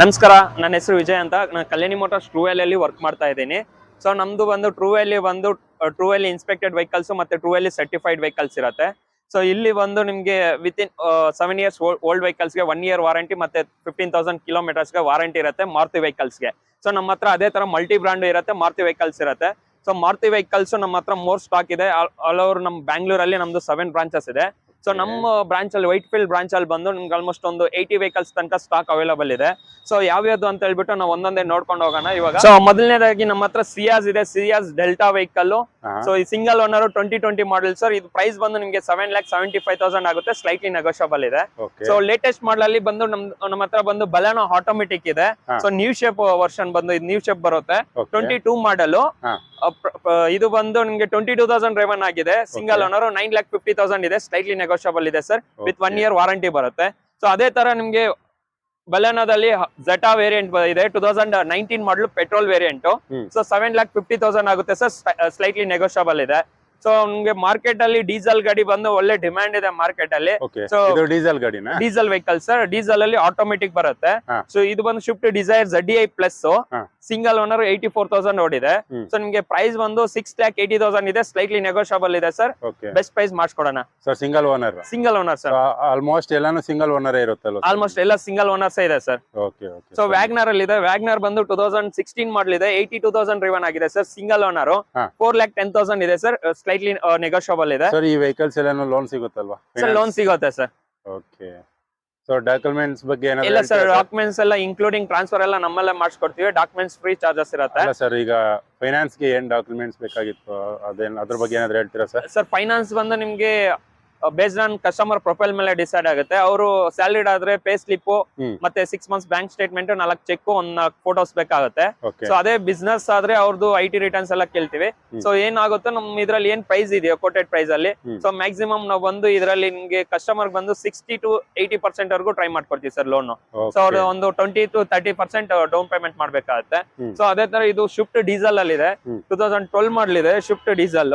ನಮಸ್ಕಾರ, ನನ್ನ ಹೆಸರು ವಿಜಯ್ ಅಂತ. ನಾನು ಕಲ್ಯಾಣಿ ಮೋಟಾರ್ಸ್ ಅಲ್ಲಿ ವರ್ಕ್ ಮಾಡ್ತಾ ಇದ್ದೀನಿ. ಸೊ ನಮ್ದು ಬಂದು ಅಲ್ಲಿ ಬಂದು ಟ್ರೂವೆಲ್ ಇನ್ಸ್ಪೆಕ್ಟೆಡ್ ವೆಹಿಕಲ್ಸ್ ಮತ್ತೆ ಅಲ್ಲಿ ಸರ್ಟಿಫೈಡ್ ವೆಹಿಕಲ್ಸ್ ಇರುತ್ತೆ. ಸೊ ಇಲ್ಲಿ ಬಂದು ನಿಮಗೆ ವಿತಿನ್ ಸೆವೆನ್ ಇಯರ್ಸ್ ಓಲ್ಡ್ ವೆಹಿಕಲ್ಸ್ಗೆ ಒನ್ ಇಯರ್ ವಾರಂಟಿ ಮತ್ತೆ ಫಿಫ್ಟೀನ್ ತೌಸಂಡ್ ಕಿಲೋಮೀಟರ್ಸ್ಗೆ ವಾರಂಟಿ ಇರುತ್ತೆ ಮಾರುತಿ ವೆಹಿಕಲ್ಸ್ಗೆ ಸೊ ನಮ್ಮ ಹತ್ರ ಅದೇ ತರ ಮಲ್ಟಿ ಬ್ರಾಂಡ್ ಇರುತ್ತೆ ಮಾರುತಿ ವೆಹಿಕಲ್ಸ್ ಇರುತ್ತೆ. ಸೊ ಮಾರುತಿ ವೆಹಿಕಲ್ಸ್ ನಮ್ಮ ಹತ್ರ ಮೋರ್ ಸ್ಟಾಕ್ ಇದೆ ಆಲ್ ಓವರ್ ನಮ್ಮ ಬ್ಯಾಂಗ್ಳೂರಲ್ಲಿ ನಮ್ದು ಸೆವೆನ್ ಬ್ರಾಂಚಸ್ ಇದೆ. ಸೊ ನಮ್ಮ ಬ್ರಾಂಚ್ ಅಲ್ಲಿ ವೈಟ್ ಫೀಲ್ಡ್ ಬ್ರಾಂಚ್ ಅಲ್ಲಿ ಬಂದು ನಿಮ್ಗೆ ಆಲ್ಮೋಸ್ಟ್ ಒಂದು ಏಯ್ಟಿ ವೆಹಿಕಲ್ಸ್ ತನಕ ಸ್ಟಾಕ್ ಅವೈಲೇಬಲ್ ಇದೆ. ಸೊ ಯಾವ್ಯಾವ್ದು ಅಂತ ಹೇಳ್ಬಿಟ್ಟು ನಾವು ಒಂದೊಂದೇ ನೋಡ್ಕೊಂಡು ಹೋಗೋಣ ಇವಾಗ. ಸೊ ಮೊದಲನೇದಾಗಿ ನಮ್ಮ ಹತ್ರ ಸಿಯಾಸ್ ಇದೆ. ಸಿಯಾಸ್ ಡೆಲ್ಟಾ ವೆಹಿಕಲ್ ಸೊ ಈ single owner twenty twenty model sir ಇದು ಪ್ರೈಸ್ ಬಂದು ನಿಮಗೆ seven lakh seventy five thousand ಆಗುತ್ತೆ. ಸ್ಲೈಟ್ಲಿ ನೆಗೋಷಿಯಬಲ್ ಇದೆ. ಸೊ ಲೇಟೆಸ್ಟ್ ಮಾಡಲ್ ಅಲ್ಲಿ ಬಂದು ನಮ್ ನಮ್ಮ ಹತ್ರ ಬಂದು ಬಲನೋ ಆಟೋಮೆಟಿಕ್ ಇದೆ. ಸೊ ನ್ಯೂ ಶೇಪ್ ವರ್ಷನ್ ಬಂದು ಇದು ನ್ಯೂ ಶೇಪ್ ಬರುತ್ತೆ. ಟ್ವೆಂಟಿ ಟೂ ಮಾಡಲ್ ಇದು ಬಂದು ನಿಮಗೆ ಟ್ವೆಂಟಿ ಟೂ ತೌಸಂಡ್ ರೆವನ್ ಆಗಿದೆ single owner nine lakh fifty thousand ಇದೆ. ಸ್ಲೈಟ್ಲಿ ನೆಗೋಷಿಯಬಲ್ ಇದೆ sir. With one year warranty ಬರುತ್ತೆ. ಸೊ ಅದೇ ತರ ನಿಮ್ಗೆ ಬಲೆನೋದಲ್ಲಿ ಜಟಾ ವೇರಿಯಂಟ್ ಇದೆ. Two thousand nineteen model petrol variant. So seven lakh fifty thousand ಆಗುತ್ತೆ ಸರ್. ಸ್ಲೈಟ್ಲಿ ನೆಗೋಷಿಯಬಲ್ ಇದೆ. ಸೊ ನಿಮ್ಗೆ ಮಾರ್ಕೆಟ್ ಅಲ್ಲಿ ಡೀಸೆಲ್ ಗಾಡಿ ಬಂದು ಒಳ್ಳೆ ಡಿಮ್ಯಾಂಡ್ ಇದೆ ಮಾರ್ಕೆಟ್ ಅಲ್ಲಿ. ಸೊ ಡೀಸೆಲ್ ಗಾಡಿ ಡೀಸೆಲ್ ವೆಹಿಕಲ್ ಸರ್ ಡೀಸೆಲ್ ಅಲ್ಲಿ ಆಟೋಮೆಟಿಕ್ ಬರುತ್ತೆ. ಸೊ ಇದು ಬಂದು Swift Dzire ZD I plus. Single owner eighty four thousand ಓಡಿದೆ. ಸೊ ನಿಮ್ಗೆ ಪ್ರೈಸ್ ಬಂದು ಸಿಕ್ಸ್ ಲ್ಯಾಕ್ ಏಯ್ಟಿ ತೌಸಂಡ್ ಇದೆ. ಸ್ಲೈಟ್ಲಿ ನೆಗೋಷಿಯಬಲ್ ಇದೆ sir best price ಮಾಡಿಸ್ಕೊಡೋಣ. Sir single owner single owner sir almost ಎಲ್ಲಾನು ಸಿಂಗಲ್ ಓನರ್ ಇರುತ್ತಲ್ಲ ಆಲ್ಮೋಸ್ಟ್ ಎಲ್ಲ ಸಿಂಗಲ್ ಓನರ್ಸ್ ಇದೆ sir okay so WagonR ಅಲ್ಲಿ ಇದೆ. ವ್ಯಾಗ್ನರ್ ಬಂದು ಟೂ ತೌಸಂಡ್ ಸಿಕ್ಸ್ಟೀನ್ ಮಾಡಲ್ ಇದೆ. ಏಯ್ಟಿ ಟೂ ತೌಸಂಡ್ ರಿವನ್ ಆಗಿದೆ sir single owner. Four lakh ten thousand ಇದೆ ಸರ್ ಸ್ಲೈಟ್ಲಿ ನೆಗೋಷಿಯಬಲ್ ಇದೆ. ಸರ್ ಈ ವೆಹಿಕಲ್ಸ್ ಎಲ್ಲಾನು ಲೋನ್ ಸಿಗುತ್ತಲ್ವಾ? ಸರ್ ಲೋನ್ ಸಿಗುತ್ತೆ ಸರ್ ಓಕೆ ಸೊ ಡಾಕ್ಯುಮೆಂಟ್ಸ್ ಬಗ್ಗೆ ಇಲ್ಲ ಏನಾದ್ರು ಸರ್ ಡಾಕ್ಯುಮೆಂಟ್ಸ್ ಎಲ್ಲ ಇನ್ಕ್ಲೂಡಿಂಗ್ ಟ್ರಾನ್ಸ್ಫರ್ ಎಲ್ಲ ನಮ್ಮಲ್ಲೇ ಮಾಡಿಸ್ಕೊಡ್ತೀವಿ. ಡಾಕ್ಯುಮೆಂಟ್ಸ್ ಫ್ರೀ ಚಾರ್ಜಸ್ ಇರುತ್ತೆ. ಸರ್ ಈಗ ಫೈನಾನ್ಸ್ಗೆ ಏನ್ ಡಾಕ್ಯುಮೆಂಟ್ಸ್ ಬೇಕಾಗಿತ್ತು? ಅದೇನ್ ಅದ್ರ ಬಗ್ಗೆ ಏನಾದ್ರು ಹೇಳ್ತೀರಾ ಸರ್ ಸರ್ ಫೈನಾನ್ಸ್ ಬಂದು ನಿಮ್ಗೆ ಬೇಸ್ಡ್ ಆನ್ ಕಸ್ಟಮರ್ ಪ್ರೊಫೈಲ್ ಮೇಲೆ ಡಿಸೈಡ್ ಆಗುತ್ತೆ ಅವರು ಸ್ಯಾಲರಿಡ್ ಆದ್ರೆ ಪೇ ಸ್ಲಿಪ್ ಮತ್ತೆ ಸಿಕ್ಸ್ ಮಂತ್ಸ್ ಬ್ಯಾಂಕ್ ಸ್ಟೇಟ್ಮೆಂಟ್ ನಾಲ್ಕು ಚೆಕ್ ಒಂದ್ ಫೋಟೋಸ್ ಬೇಕಾಗುತ್ತೆ ಸೊ ಅದೇ ಬಿಸ್ನೆಸ್ ಆದ್ರೆ ಅವ್ರದ್ದು ಐ ಟಿ ರಿಟರ್ನ್ಸ್ ಎಲ್ಲ ಕೇಳ್ತೀವಿ. ಸೊ ಏನಾಗುತ್ತೆ ನಮ್ ಇದ್ರಲ್ಲಿ ಏನ್ ಪ್ರೈಸ್ ಇದೆಯೋ ಕೋಟೆಡ್ ಪ್ರೈಸ್ ಅಲ್ಲಿ. ಸೊ ಮ್ಯಾಕ್ಸಿಮಮ್ ನಾವು ಬಂದು ಇದರಲ್ಲಿ ನಿಮ್ಗೆ ಕಸ್ಟಮರ್ ಬಂದು ಸಿಕ್ಸ್ಟಿ ಟು ಏಯ್ಟಿ ಪರ್ಸೆಂಟ್ ವರೆಗೂ ಟ್ರೈ ಮಾಡ್ಕೊಡ್ತೀವಿ ಸರ್ ಲೋನ್ ಸೊ ಅವ್ರ ಒಂದು twenty to thirty percent down payment ಮಾಡ್ಬೇಕಾಗುತ್ತೆ. ಸೊ ಅದೇ ತರ ಇದು ಶಿಫ್ಟ್ ಡೀಸೆಲ್ ಅಲ್ಲಿ ಇದೆ. ಟೂ ತೌಸಂಡ್ ಟ್ವೆಲ್ ಮಾಡಲ್ ಇದೆ ಶಿಫ್ಟ್ ಡೀಸೆಲ್.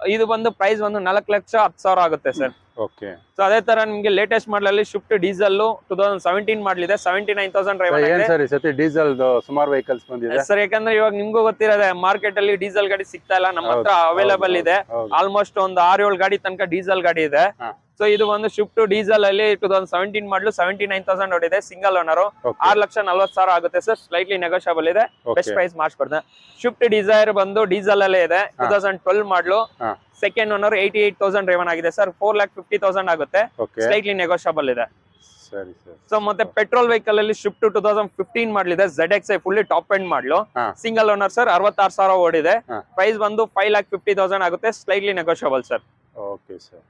ಇದು ಬಂದು ಪ್ರೈಸ್ ಒಂದು ನಾಲ್ಕು ಲಕ್ಷ ಹತ್ತು ಸಾವಿರ ಆಗುತ್ತೆ ಸರ್ ಓಕೆ ಸೊ ಅದೇ ತರ ನಿಮ್ಗೆ ಲೇಟೆಸ್ಟ್ ಮಾಡಲ್ ಅಲ್ಲಿ Swift diesel two thousand seventeen model ಇದೆ seventy nine thousand driver sir ಸತಿ ಡೀಸೆಲ್ ಸುಮಾರು ವೆಹಿಕಲ್ಸ್ ಬಂದಿದೆ? ಸರ್ ಯಾಕಂದ್ರೆ ಇವಾಗ ನಿಮ್ಗೂ ಗೊತ್ತಿರೋದೆ ಮಾರ್ಕೆಟ್ ಅಲ್ಲಿ ಡೀಸೆಲ್ ಗಾಡಿ ಸಿಗ್ತಾ ಇಲ್ಲ. ನಮ್ಮ ಹತ್ರ ಅವೈಲೇಬಲ್ ಇದೆ. ಆಲ್ಮೋಸ್ಟ್ ಒಂದು ಆರು ಏಳು ಗಾಡಿ ತನಕ ಡೀಸೆಲ್ ಗಾಡಿ ಇದೆ. ಸೊ ಇದು ಒಂದು ಶಿಫ್ಟ್ ಡೀಸೆಲ್ ಅಲ್ಲಿ two thousand seventeen model seventy nine thousand ಹೊಡಿದೆ single owner ಆರು ಲಕ್ಷ ನಲ್ವತ್ತು ಸಾವಿರ ಆಗುತ್ತೆ ಸರ್. ಸ್ಲೈಟ್ಲಿ ನೆಗೋಷಿಯಬಲ್ ಇದೆ. ಬೆಸ್ಟ್. ಪ್ರೈಸ್ ಮಾಡಿಸ್ಕೊಡ್ತೇನೆ. ಶಿಫ್ಟ್ ಡಿಸೈರ್ ಬಂದು ಡೀಸೆಲ್ ಅಲ್ಲೇ ಇದೆ. Two. Thousand twelve model second owner eighty eight thousand driven ಆಗಿದೆ sir. Four lakh fifty thousand ಆಗುತ್ತೆ. ಸ್ಲೈಟ್ಲಿ ನೆಗೋಷಿಯಬಲ್ ಇದೆ. ಸರಿ ಸರ್. ಸೊ ಮತ್ತೆ ಪೆಟ್ರೋಲ್ ವೆಹಿಕಲ್ ಅಲ್ಲಿ ಶಿಫ್ಟ್ ಟೂ ತೌಸಂಡ್ ಫಿಫ್ಟೀನ್ ಮಾಡಲಿದೆ Z X I fully top end model single owner sir ಅರವತ್ತಾರು ಸಾವಿರ ಓಡಿದೆ. ಪ್ರೈಸ್ ಬಂದು ಫೈವ್ ಲ್ಯಾಕ್ ಫಿಫ್ಟಿ ತೌಸಂಡ್ ಆಗುತ್ತೆ. Slightly negotiable sir. Okay sir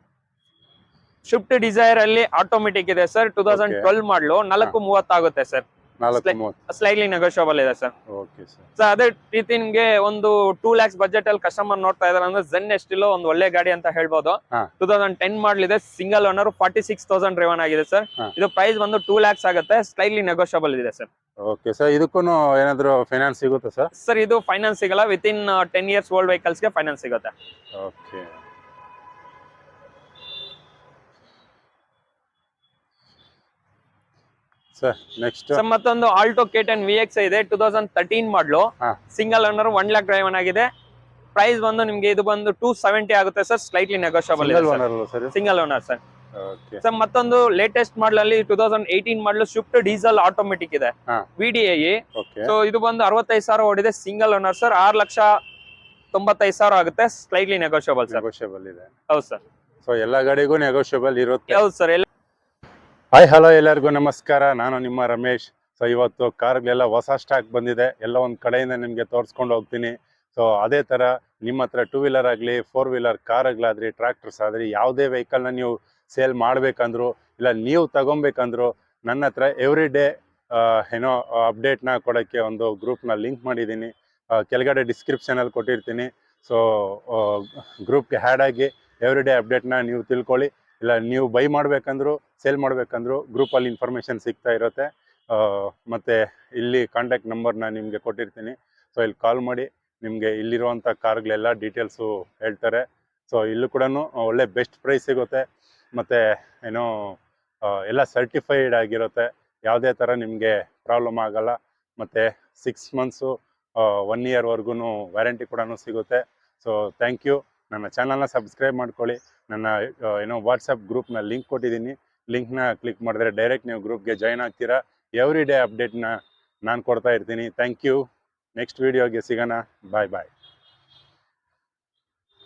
Swift Dzire ಅಲ್ಲಿ ಆಟೋಮೆಟಿಕ್ ಇದೆ sir two thousand. Twelve model ನಾಲ್ಕು ಮೂವತ್ತಾಗುತ್ತೆ ಸರ್ ನೆಗೋಶಿಯಬಲ್ ಸ್ಲೈಟ್ಲಿ ನೆಗೋಷಿಯಬಲ್ ಇದೆ ಸರ್ ಸರ್ ಅದೇ ರೀತಿ ನಿಮ್ಗೆ ಒಂದು ಟೂ ಲ್ಯಾಕ್ಸ್ ಬಜೆಟ್ ಅಲ್ಲಿ ಕಸ್ಟಮರ್ ನೋಡ್ತಾ ಇದಾರೆ ಅಂದ್ರೆ ಜೆನ್ ಎಸ್ಟಿಲೋ ಒಂದು ಒಳ್ಳೆ ಗಾಡಿ ಅಂತ ಹೇಳ್ಬೋದು. ಟೂ ತೌಸಂಡ್ ಟೆನ್ ಮಾಡಲಿದೆ single owner forty six thousand driven ಆಗಿದೆ ಸರ್ ಇದು ಪ್ರೈಸ್ ಬಂದು ಟೂ ಲ್ಯಾಕ್ಸ್ ಆಗುತ್ತೆ ಸ್ಲೈಟ್ಲಿ ನೆಗೋಷಿಯಬಲ್ ಇದೆ ಸರ್ ಓಕೆ ಸರ್ ಇದಕ್ಕೂ ಏನಾದ್ರು ಫೈನಾನ್ಸ್ ಸಿಗುತ್ತಾ ಸರ್ ಸರ್ ಇದು ಫೈನಾನ್ಸ್ ಸಿಗಲ್ಲ. With in ten years old ವೆಹಿಕಲ್ಸ್ಗೆ ಫೈನಾನ್ಸ್ ಸಿಗುತ್ತೆ. ಓಕೆ ಸರ್ ನೆಕ್ಸ್ಟ್ ಸರ್ ಮತ್ತೊಂದು Alto K ten V X ಇದೆ two thousand thirteen model single owner one lakh driven ಆಗಿದೆ. ಪ್ರೈಸ್ ಬಂದು ನಿಮ್ಗೆ ಇದು ಬಂದು ಟೂ ಸೆವೆಂಟಿ ಆಗುತ್ತೆ ಸರ್ ಸ್ಲೈಟ್ಲಿ ನೆಗೋಷಿಯಬಲ್ ಸಿಂಗಲ್ ಇದೆ owner sir single owner sir ಮತ್ತೊಂದು ಲೇಟೆಸ್ಟ್ ಮಾಡಲ್ ಅಲ್ಲಿ ಟೂ ತೌಸಂಡ್ ಏಯ್ಟೀನ್ ಮಾಡಲು ಶಿಫ್ಟ್ ಡೀಸೆಲ್ ಆಟೋಮೆಟಿಕ್ ಇದೆ. ವಿಡಿಐ ಸೊ ಇದು ಬಂದು ಅರವತ್ತೈದು ಸಾವಿರ ಓಡಿದೆ ಸಿಂಗಲ್ ಓನರ್ ಸರ್ ಆರು ಲಕ್ಷ ತೊಂಬತ್ತೈದು ಸಾವಿರ ಆಗುತ್ತೆ ಸ್ಲೈಟ್ಲಿ ನೆಗೋಷಿಯಬಲ್ ಸರ್ ನೆಗೋಷಿಯಬಲ್ ಇದೆ. ಹೌದು ಸರ್ ಸೊ ಎಲ್ಲ ಗಾಡಿಗೂ ನೆಗೋಷಿಯಬಲ್ ಇರುತ್ತೆ. ಹೌದು ಸರ್ ಎಲ್ಲ ಹಾಯ್ ಹಲೋ ಎಲ್ಲರಿಗೂ ನಮಸ್ಕಾರ. ನಾನು ನಿಮ್ಮ ರಮೇಶ್. ಸೊ ಇವತ್ತು ಕಾರ್ಗಳೆಲ್ಲ ಹೊಸ ಸ್ಟಾಕ್ ಬಂದಿದೆ. ಎಲ್ಲ ಒಂದು ಕಡೆಯಿಂದ ನಿಮಗೆ ತೋರಿಸ್ಕೊಂಡು ಹೋಗ್ತೀನಿ. ಸೊ ಅದೇ ಥರ ನಿಮ್ಮ ಹತ್ರ ಟೂ ವೀಲರ್ ಆಗಲಿ ಫೋರ್ ವೀಲರ್ ಕಾರ್ಗಳಾದ್ರಿ ಟ್ರ್ಯಾಕ್ಟರ್ಸ್ ಆದರೆ, ಯಾವುದೇ ವೆಹಿಕಲ್ನ ನೀವು ಸೇಲ್ ಮಾಡಬೇಕಂದ್ರು, ಇಲ್ಲ ನೀವು ತಗೊಬೇಕಂದ್ರು, ನನ್ನ ಹತ್ರ ಎವ್ರಿ ಡೇ ಏನೋ ಅಪ್ಡೇಟ್ನ ಕೊಡೋಕ್ಕೆ ಒಂದು ಗ್ರೂಪ್ನ ಲಿಂಕ್ ಮಾಡಿದ್ದೀನಿ. ಕೆಳಗಡೆ ಡಿಸ್ಕ್ರಿಪ್ಷನಲ್ಲಿ ಕೊಟ್ಟಿರ್ತೀನಿ. ಸೊ ಗ್ರೂಪ್ಗೆ ಹ್ಯಾಡಾಗಿ ಆಗಿ ಎವ್ರಿ ಡೇ ಅಪ್ಡೇಟ್ನ ನೀವು ತಿಳ್ಕೊಳ್ಳಿ. ಇಲ್ಲ, ನೀವು ಬೈ ಮಾಡಬೇಕಂದ್ರೂ ಸೇಲ್ ಮಾಡಬೇಕಂದ್ರು ಗ್ರೂಪಲ್ಲಿ ಇನ್ಫಾರ್ಮೇಷನ್ ಸಿಗ್ತಾ ಇರುತ್ತೆ. ಮತ್ತು ಇಲ್ಲಿ ಕಾಂಟ್ಯಾಕ್ಟ್ ನಂಬರ್ನ ನಿಮಗೆ ಕೊಟ್ಟಿರ್ತೀನಿ. ಸೊ ಇಲ್ಲಿ ಕಾಲ್ ಮಾಡಿ, ನಿಮಗೆ ಇಲ್ಲಿರುವಂಥ ಕಾರ್ಗಳೆಲ್ಲ ಡೀಟೇಲ್ಸು ಹೇಳ್ತಾರೆ. ಸೊ ಇಲ್ಲೂ ಕೂಡ ಒಳ್ಳೆ ಬೆಸ್ಟ್ ಪ್ರೈಸ್ ಸಿಗುತ್ತೆ. ಮತ್ತು ಏನೋ ಎಲ್ಲ ಸರ್ಟಿಫೈಡ್ ಆಗಿರುತ್ತೆ. ಯಾವುದೇ ಥರ ನಿಮಗೆ ಪ್ರಾಬ್ಲಮ್ ಆಗಲ್ಲ. ಮತ್ತು ಸಿಕ್ಸ್ ಮಂತ್ಸು ಒನ್ ಇಯರ್ವರೆಗೂ ವ್ಯಾರಂಟಿ ಕೂಡ ಸಿಗುತ್ತೆ. ಸೊ ಥ್ಯಾಂಕ್ ಯು ನನ್ನ ಚಾನಲ್ನ ಸಬ್ಸ್ಕ್ರೈಬ್ ಮಾಡ್ಕೊಳ್ಳಿ. ನನ್ನ ಏನೋ ವಾಟ್ಸಪ್ ಗ್ರೂಪ್ನ ಲಿಂಕ್ ಕೊಟ್ಟಿದ್ದೀನಿ. ಲಿಂಕ್ನ ಕ್ಲಿಕ್ ಮಾಡಿದ್ರೆ ಡೈರೆಕ್ಟ್ ನೀವು ಗ್ರೂಪ್ಗೆ ಜಾಯ್ನ್ ಆಗ್ತೀರಾ. ಎವ್ರಿ ಡೇ ಅಪ್ಡೇಟ್ನ ನಾನು ಕೊಡ್ತಾ ಇರ್ತೀನಿ. ಥ್ಯಾಂಕ್ ಯು ನೆಕ್ಸ್ಟ್ ವೀಡಿಯೋಗೆ ಸಿಗೋಣ. ಬಾಯ್ ಬಾಯ್